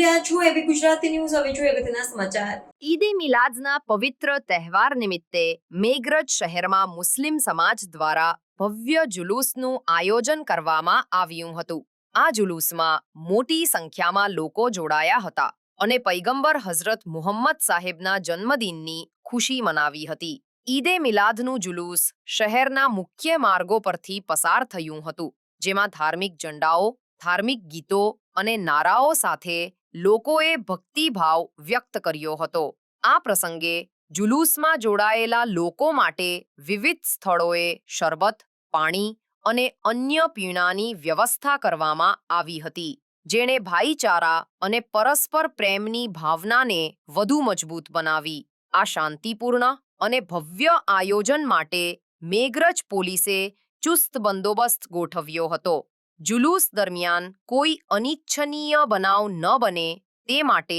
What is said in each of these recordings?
રહ્યા છો એબી ગુજરાતી ન્યૂઝ. હવે જોઈએ અગત્યના સમાચાર. ઈદે મિલાદના પવિત્ર તહેવાર નિમિત્તે મેઘરજ શહેરમાં મુસ્લિમ સમાજ દ્વારા ભવ્ય જુલુસનું આયોજન કરવામાં આવ્યું હતું. આ જુલુસમાં મોટી સંખ્યામાં લોકો જોડાયા હતા અને પૈગંબર હઝરત મુહમ્મદ સાહેબના જન્મદિનની ખુશી મનાવી હતી. ઈદે મિલાદનું જુલુસ શહેરના મુખ્ય માર્ગો પરથી પસાર થયું હતું, જેમાં ધાર્મિક ઝંડાઓ ધાર્મિક ગીતો અને નારાઓ સાથે લોકોએ ભક્તિભાવ વ્યક્ત કર્યો હતો. આ પ્રસંગે જુલુસમાં જોડાયેલા લોકો માટે વિવિધ સ્થળોએ શરબત, પાણી અને અન્ય પીણાની વ્યવસ્થા કરવામાં આવી હતી, જેણે ભાઈચારા અને પરસ્પર પ્રેમની ભાવનાને વધુ મજબૂત બનાવી. આ શાંતિપૂર્ણ અને ભવ્ય આયોજન માટે મેઘરજ પોલીસે ચુસ્ત બંદોબસ્ત ગોઠવ્યો હતો. જુલુસ દરમિયાન કોઈ અનિચ્છનીય બનાવ ન બને તે માટે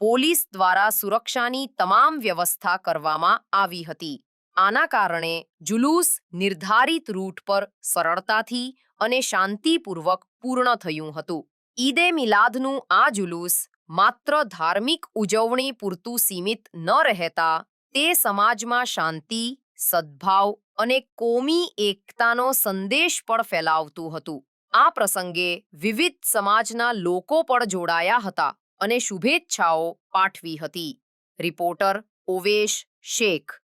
પોલીસ દ્વારા સુરક્ષાની તમામ વ્યવસ્થા કરવામાં આવી હતી. આના કારણે જુલુસ નિર્ધારિત રૂટ પર સરળતાથી અને શાંતિપૂર્વક પૂર્ણ થયું હતું. ઈદે મિલાદનું આ જુલુસ માત્ર ધાર્મિક ઉજવણી પૂરતું સીમિત ન રહેતા તે સમાજમાં શાંતિ, સદ્ભાવ અને કોમી એકતાનો સંદેશ પણ ફેલાવતું હતું. આ પ્રસંગે વિવિધ સમાજના લોકો પણ જોડાયા હતા અને શુભેચ્છાઓ પાઠવી હતી. રિપોર્ટર ઓવેશ શેખ.